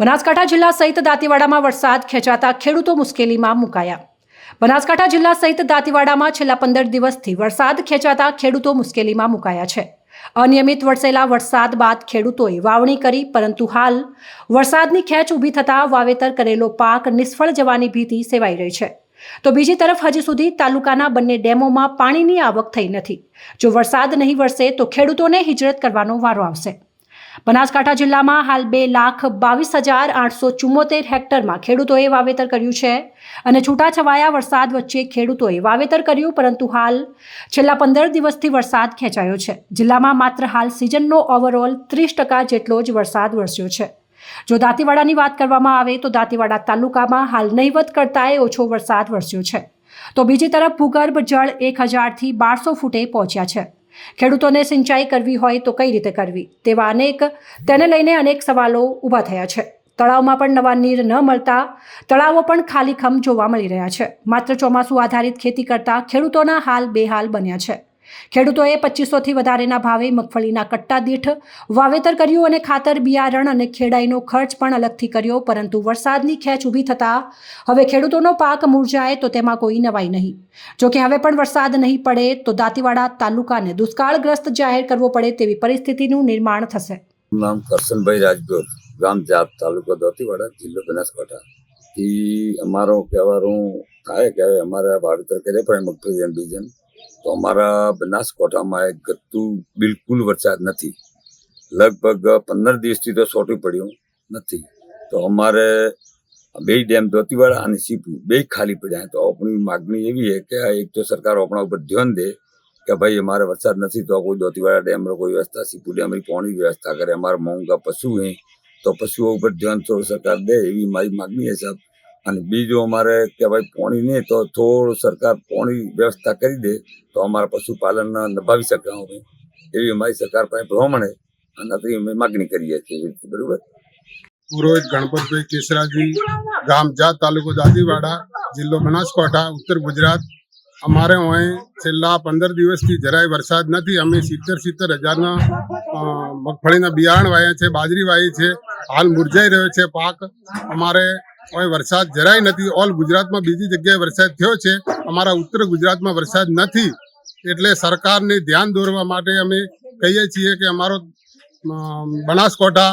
બનાસકાંઠા જિલ્લા સહિત દાંતીવાડામાં વરસાદ ખેંચાતા ખેડૂતો મુશ્કેલીમાં મુકાયા. બનાસકાંઠા જિલ્લા સહિત દાંતીવાડામાં છેલ્લા પંદર દિવસથી વરસાદ ખેંચાતા ખેડૂતો મુશ્કેલીમાં મુકાયા છે. અનિયમિત વરસેલા વરસાદ બાદ ખેડૂતોએ વાવણી કરી, પરંતુ હાલ વરસાદની ખેંચ ઊભી થતાં વાવેતર કરેલો પાક નિષ્ફળ જવાની ભીતિ સેવાઈ રહી છે. તો બીજી તરફ હજી સુધી તાલુકાના બંને ડેમોમાં પાણીની આવક થઈ નથી. જો વરસાદ નહીં વરસે તો ખેડૂતોને હિજરત કરવાનો વારો આવશે. બનાસકાંઠા જિલ્લામાં હાલ બે લાખ બાવીસ હજાર આઠસો ચુમ્મોતેર હેક્ટરમાં ખેડૂતોએ વાવેતર કર્યું છે અને છૂટાછવાયા વરસાદ વચ્ચે ખેડૂતોએ વાવેતર કર્યું, પરંતુ હાલ છેલ્લા પંદર દિવસથી વરસાદ ખેંચાયો છે. જિલ્લામાં માત્ર હાલ સિઝનનો ઓવરઓલ ત્રીસ ટકા જેટલો જ વરસાદ વરસ્યો છે. જો દાંતીવાડાની વાત કરવામાં આવે તો દાંતીવાડા તાલુકામાં હાલ નહીવત કરતાંય ઓછો વરસાદ વરસ્યો છે. તો બીજી તરફ ભૂગર્ભ જળ એક હજારથી બારસો ફૂટે પહોંચ્યા છે. ખેડૂતોને સિંચાઈ કરવી હોય તો કઈ રીતે કરવી? તેવા અનેક, તેને લઈને અનેક સવાલો ઊભા થયા છે. તળાવમાં પણ નવા નીર ન મળતા તળાવો પણ ખાલીખમ જોવા મળી રહ્યા છે. માત્ર ચોમાસું આધારિત ખેતી કરતા ખેડૂતોના હાલ બેહાલ બન્યા છે. ખેડૂતોએ પચીસોથી વધારેના ભાવે મગફળીના કટ્ટા દીઠ વાવેતર કર્યું અને ખાતર, બિયારણ અને ખેડાઈનો ખર્ચ પણ અલગથી કર્યો, પરંતુ વરસાદની ખેંચ ઊભી થતાં હવે ખેડૂતોનો પાક મુરઝાય તો તેમાં કોઈ નવાઈ નહીં. જોકે હવે પણ વરસાદ નહીં પડે તો દાંતીવાડા તાલુકાને દુષ્કાળગ્રસ્ત જાહેર કરવો પડે તેવી પરિસ્થિતિનું નિર્માણ થશે. નામ કરશનભાઈ રાજગોર, ગામ જાત, તાલુકો દોતીવાડા, જિલ્લો બનાસકાંઠા. અમારો કહેવાનું થાય કે અમારે વાવેતર કરે પણ મગફળી બીજન. તો અમારા બનાસકાંઠામાં એક ગતું બિલકુલ વરસાદ નથી. લગભગ પંદર દિવસથી તો સોટું પડ્યું નથી. તો અમારે બે ડેમ દોતીવાડા અને સીપુ બે ખાલી પડ્યા. તો આપણી માગણી એવી છે કે એક તો સરકાર આપણા ઉપર ધ્યાન દે કે ભાઈ અમારે વરસાદ નથી તો કોઈ દોતીવાડા ડેમનો કોઈ વ્યવસ્થા, સીપુ ડેમની પાણી વ્યવસ્થા કરે, અમારે મોંઘા પશુ હે તો પશુઓ ઉપર ધ્યાન થોડું સરકાર દે એવી મારી માગણી છે સાહેબ. અને બીજું અમારે કે ભાઈ પોણી નહીં તો થોડું સરકાર પોણી વ્યવસ્થા કરી દે તો અમારા પશુપાલન નભાવી શકે અમે. એવી અમારી સરકાર પાસે ભ્રમણે અને આથી અમે માગણી કરીએ છીએ બરોબર? પુરોહિત ગણપતભાઈ કેસરાજી, ગામ જા તાલુકો દાદીવાડા, જિલ્લો બનાસકાંઠા, ઉત્તર ગુજરાત. અમારે અહીં છેલ્લા પંદર દિવસથી જરાય વરસાદ નથી. અમે સિત્તેર સિત્તેર હજારના મગફળીના બિયારણ વાયા છે, બાજરી વાવી છે. હાલ મુરઝાઈ રહ્યો છે પાક. અમારે અહીં વરસાદ જરાય નથી. ઓલ ગુજરાતમાં બીજી જગ્યાએ વરસાદ થયો છે. અમારા ઉત્તર ગુજરાતમાં વરસાદ નથી. એટલે સરકારને ધ્યાન દોરવા માટે અમે કહીએ છીએ કે અમારો બનાસકાંઠા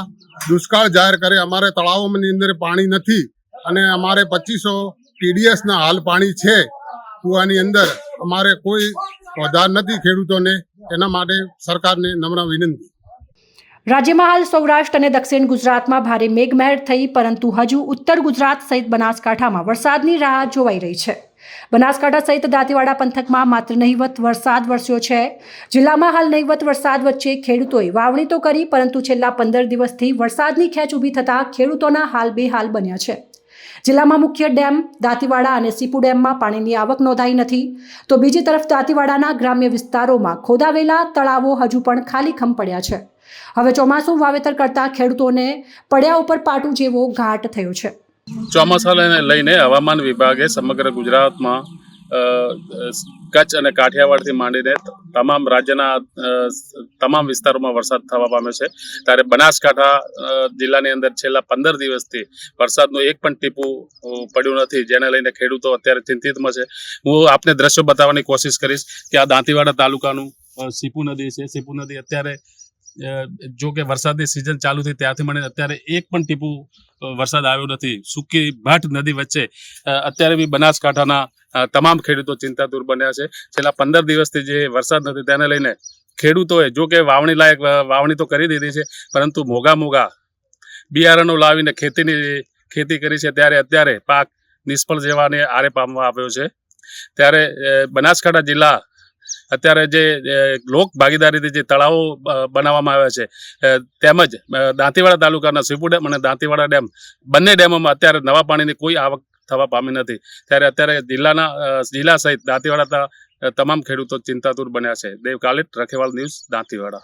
દુષ્કાળ જાહેર કરે. અમારે તળાવોની અંદર પાણી નથી અને અમારે પચીસો ટીડીએસના હાલ પાણી છે કૂવાની અંદર. અમારે કોઈ વધાર નથી ખેડૂતોને. એના માટે સરકારને નમ્ર વિનંતી. રાજ્યમાં હાલ સૌરાષ્ટ્ર અને દક્ષિણ ગુજરાતમાં ભારે મેઘમહેર થઈ, પરંતુ હજુ ઉત્તર ગુજરાત સહિત બનાસકાંઠામાં વરસાદની રાહ જોવાઈ રહી છે. બનાસકાંઠા સહિત દાંતીવાડા પંથકમાં માત્ર નહીવત વરસાદ વરસ્યો છે. જિલ્લામાં હાલ નહિવત વરસાદ વચ્ચે ખેડૂતોએ વાવણી તો કરી, પરંતુ છેલ્લા પંદર દિવસથી વરસાદની ખેંચ ઊભી થતાં ખેડૂતોના હાલ બેહાલ બન્યા છે. જિલ્લામાં મુખ્ય ડેમ, દાંતીવાડા અને સીપુ ડેમમાં પાણીની આવક નોંધાઈ નથી. તો બીજી તરફ દાંતીવાડાના ગ્રામ્ય વિસ્તારોમાં ખોદાવેલા તળાવો હજુ પણ ખાલીખમ પડ્યા છે. હવે ચોમાસું વાવેતર કરતા ખેડૂતોને પડ્યા ઉપર પાટું જેવો ઘાટ થયો છે. ચોમાસાને લઈને હવામાન વિભાગે સમગ્ર ગુજરાતમાં કચ્છ અને કાઠિયાવાડથી માંડીને તમામ રાજ્યના તમામ વિસ્તારોમાં વરસાદ થવા પામ્યો છે. ત્યારે બનાસકાંઠા જિલ્લાની અંદર છેલ્લા પંદર દિવસથી વરસાદનું એક પણ ટીપું પડ્યું નથી, જેને લઈને ખેડૂતો અત્યારે ચિંતિતમાં છે. હું આપને દ્રશ્યો બતાવવાની કોશિશ કરીશ કે આ દાંતીવાડા તાલુકાનું સીપુ નદી છે. સીપુ નદી અત્યારે જો કે વરસાદની સિઝન ચાલુ થઈ ત્યારથી મને અત્યારે એક પણ ટીપું વરસાદ આવ્યો નથી. સૂકી ભાટ નદી વચ્ચે અત્યારે બી બનાસકાંઠાના તમામ ખેડૂતો ચિંતાતુર બન્યા છે. છેલ્લા પંદર દિવસથી જે વરસાદ નથી તેને લઈને ખેડૂતોએ, જો કે વાવણી લાયક વાવણી તો કરી દીધી છે, પરંતુ મોગા મોગા બિયારણો લાવીને ખેતીની, ખેતી કરી છે ત્યારે અત્યારે પાક નિષ્ફળ જેવાને આરે પામવા આવ્યો છે. ત્યારે બનાસકાંઠા જિલ્લા અત્યારે જે લોક ભાગીદારીથી જે તળાવો બનાવવામાં આવ્યા છે તેમજ દાંતીવાડા તાલુકાના સીપુ ડેમ અને દાંતીવાડા ડેમ, બંને ડેમોમાં અત્યારે નવા પાણીની કોઈ આવક થવા પામી નથી. ત્યારે અત્યારે જિલ્લાના જિલ્લા સહિત દાંતીવાડા તમામ ખેડૂતો ચિંતાતુર બન્યા છે. દેવ કાલિટ રખેવાળ ન્યૂઝ દાંતીવાડા.